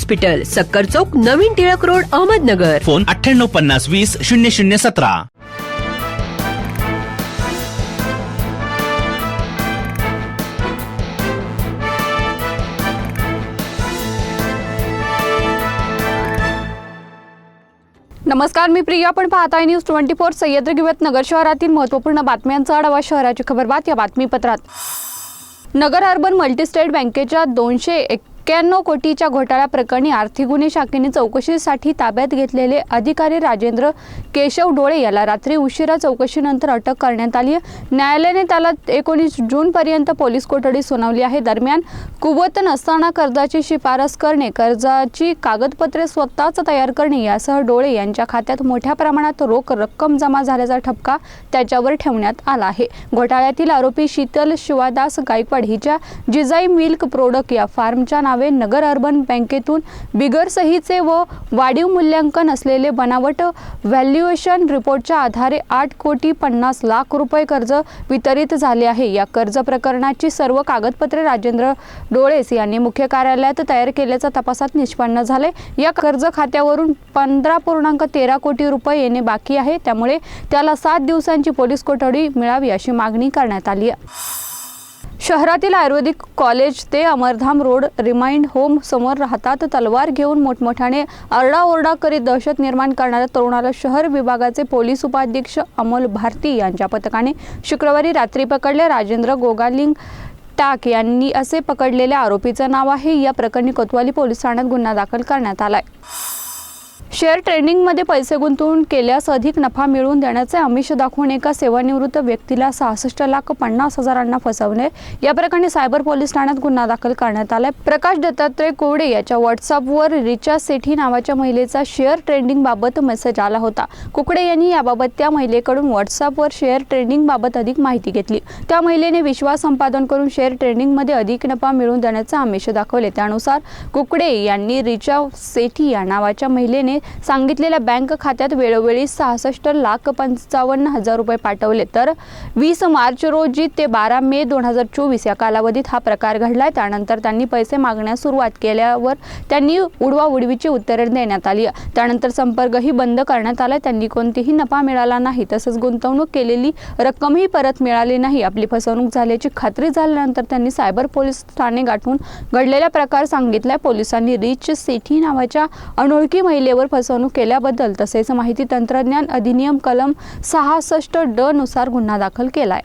सक्कर चौक नवीन Tilak road Ahmednagar. Phone अठ्ठ्याण्णव पन्नास वीस शून्य शून्य सतरा. नमस्कार मी प्रिया. आपण पाहताय न्यूज ट्वेंटी फोर सह्याद्री गिवत नगर शहरातील महत्त्वपूर्ण बातम्यांचा आढावा शहराची खबरबात या बातमीपत्रात. नगर अर्बन मल्टीस्टेट बँकेच्या दोनशे एक्क्याण्णव कोटीच्या घोटाळ्या प्रकरणी आर्थिक गुन्हे शाखेने चौकशीसाठी ताब्यात घेतलेले अधिकारी राजेंद्र केशव डोळे याला रात्री उशिरा चौकशीनंतर अटक करण्यात आली न्यायालयाने त्याला एकोणीस जूनपर्यंत पोलीस कोठडी सुनावली आहे. दरम्यान कुवत नसताना कर्जाची शिफारस करणे कर्जाची कागदपत्रे स्वतःच तयार करणे यासह डोळे यांच्या खात्यात मोठ्या प्रमाणात रोख रक्कम जमा झाल्याचा ठपका त्याच्यावर ठेवण्यात आला आहे. घोटाळ्यातील आरोपी शीतल शिवादास गायकवाड हिच्या जिजाई मिल्क प्रोडक्ट या फार्मच्या नावे नगर अर्बन बँकेतून बिगरसहीचे व वाढीव मूल्यांकन असलेले बनावट व्हॅल्युएशन रिपोर्टच्या आधारे आठ कोटी पन्नास लाख रुपये कर्ज वितरित झाले आहे. या कर्ज प्रकरणाची सर्व कागदपत्रे राजेंद्र डोळेस यांनी मुख्य कार्यालयात तयार केल्याचा तपासात निष्पन्न झाले. या कर्ज खात्यावरून पंधरा पूर्णांक तेरा कोटी रुपये येणे बाकी आहे. त्यामुळे त्याला सात दिवसांची पोलीस कोठडी मिळावी अशी मागणी करण्यात आली आहे. शहरातील आयुर्वेदिक कॉलेज ते अमरधाम रोड रिमाइंड होम समोर राहतात. तलवार घेऊन मोठमोठ्याने आरडाओरडा करीत दहशत निर्माण करणाऱ्या तरुणाला शहर विभागाचे पोलीस उपाध्यक्ष अमोल भारती यांच्या पथकाने शुक्रवारी रात्री पकडले. राजेंद्र गोगालिंग टाक यांनी असे पकडलेल्या आरोपीचं नाव आहे. या प्रकरणी कोतवाली पोलीस ठाण्यात गुन्हा दाखल करण्यात आलाय. शेअर ट्रेडिंगमध्ये पैसे गुंतवून केल्यास अधिक नफा मिळवून देण्याचे आमिष दाखवून एका सेवानिवृत्त व्यक्तीला सहासष्ट लाख पन्नास हजारांना फसवणे या प्रकरणी सायबर पोलीस ठाण्यात गुन्हा दाखल करण्यात आलाय. प्रकाश दत्तात्रय कोवडे याच्या व्हॉट्सअपवर रिचा सेठी नावाच्या महिलेचा शेअर ट्रेडिंगबाबत मेसेज आला होता. कुकडे यांनी याबाबत त्या महिलेकडून व्हॉट्सअपवर शेअर ट्रेडिंग बाबत अधिक माहिती घेतली. त्या महिलेने विश्वास संपादन करून शेअर ट्रेडिंगमध्ये अधिक नफा मिळवून देण्याचे आमिष दाखवले. त्यानुसार कुकडे यांनी रिचा सेठी या नावाच्या महिलेने सांगितलेल्या बँक खात्यात वेळोवेळी सहासष्ट लाख पंचावन्न हजार रुपये पाठवले. तर वीस मार्च रोजी ते बारा मे दोन हजार चोवीस या कालावधीत हा प्रकार घडलाय. त्यानंतर त्यांनी पैसे मागण्यास सुरुवात केल्यावर त्यांनी उडवाउडवीची उत्तरे देण्यात आली. त्यानंतर संपर्कही बंद करण्यात आला. त्यांनी कोणतीही नफा मिळाला नाही. तसंच गुंतवणूक केलेली रक्कमही परत मिळाली नाही. आपली फसवणूक झाल्याची खात्री झाल्यानंतर त्यांनी सायबर पोलीस ठाणे गाठून घडलेला प्रकार सांगितलाय. पोलिसांनी रिच सेठी नावाच्या अनोळखी महिलेवर फसवणूक केल्याबद्दल तसेच माहिती तंत्रज्ञान अधिनियम कलम सहासष्ट ड नुसार गुन्हा दाखल केलाय.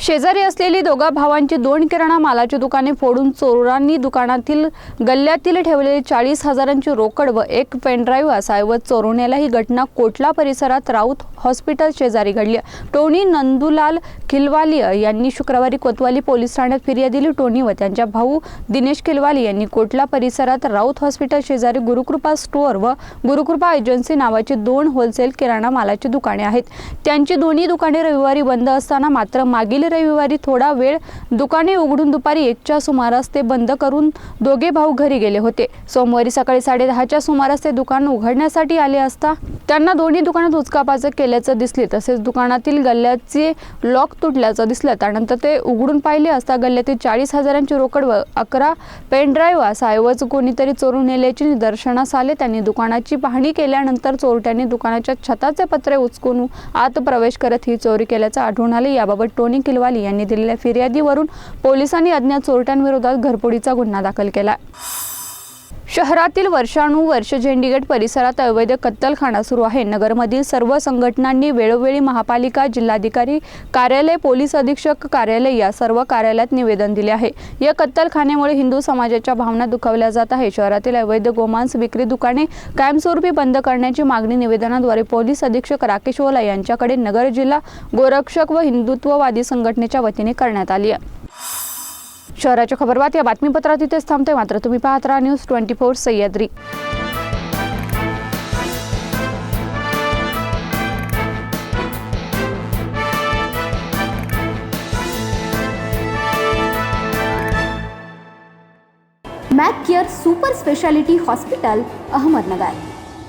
शेजारी असलेली दोघा भावांची दोन किराणा मालाची दुकाने फोडून चोरांनी दुकानातील गल्ल्यातील ठेवलेली चाळीस हजारांची रोकड व एक पेनड्राईव्ह व चोरुण्याला ही घटना कोटला परिसरात राऊत हॉस्पिटल शेजारी घडली. टोनी नंदुलाल खिलवालिया यांनी शुक्रवारी कोतवाली पोलीस ठाण्यात फिर्याद दिली. टोनी व त्यांच्या भाऊ दिनेश खिलवाली यांनी कोटला परिसरात राऊत हॉस्पिटल शेजारी गुरुकृपा स्टोअर व गुरुकृपा एजन्सी नावाची दोन होलसेल किराणा मालाची दुकाने आहेत. त्यांची दोन्ही दुकाने रविवारी बंद असताना मात्र मागील रविवारी थोडा वेळ दुकाने उघडून दुपारी एकच्या सुमारास ते बंद करून दोघे भाऊ घरी गेले होते. सोमवारी सकाळी साडेदहाच्या सुमारास ते दुकान उघडण्यासाठी आले असता त्यांना दोन्ही दुकानात उचकापाचक केल्याचं दिसले तसेच दुकानातील गल्ल्याचे लॉक तुटल्याचं दिसलं. त्यानंतर ते उघडून पाहिले असता गल्ल्यातील चाळीस हजारांची रोकड व अकरा पेनड्राईव्ह असा ऐवज कोणीतरी चोरून नेल्याचे निदर्शनास आले. त्यांनी दुकानाची पाहणी केल्यानंतर चोरट्यांनी दुकानाच्या छताचे पत्रे उचकून आत प्रवेश करत ही चोरी केल्याचं आढळून आले. याबाबत टोनी दिलवाली यांनी दिलेल्या फिर्यादीवरून पोलिसांनी अज्ञात चोरट्यांविरोधात घरपोडीचा गुन्हा दाखल केला. शहरातील वर्षानुवर्ष झेंडीगेट परिसरात अवैध कत्तलखाना सुरू आहे. नगरमधील सर्व संघटनांनी वेळोवेळी महापालिका जिल्हाधिकारी कार्यालय पोलीस अधीक्षक कार्यालय या सर्व कार्यालयात निवेदन दिले आहे. या कत्तलखान्यामुळे हिंदू समाजाच्या भावना दुखावल्या जात आहे शहरातील अवैध गोमांस विक्री दुकाने कायमस्वरूपी बंद करण्याची मागणी निवेदनाद्वारे पोलीस अधीक्षक राकेश ओला यांच्याकडे नगर जिल्हा गोरक्षक व हिंदुत्ववादी संघटनेच्या वतीने करण्यात आली आहे. शहराच्या खबरबात या बातमीपत्रात इथेच थांबते मात्र तुम्ही पाहत राहा news twenty four Sahyadri. Mac Care super speciality hospital Ahmednagar.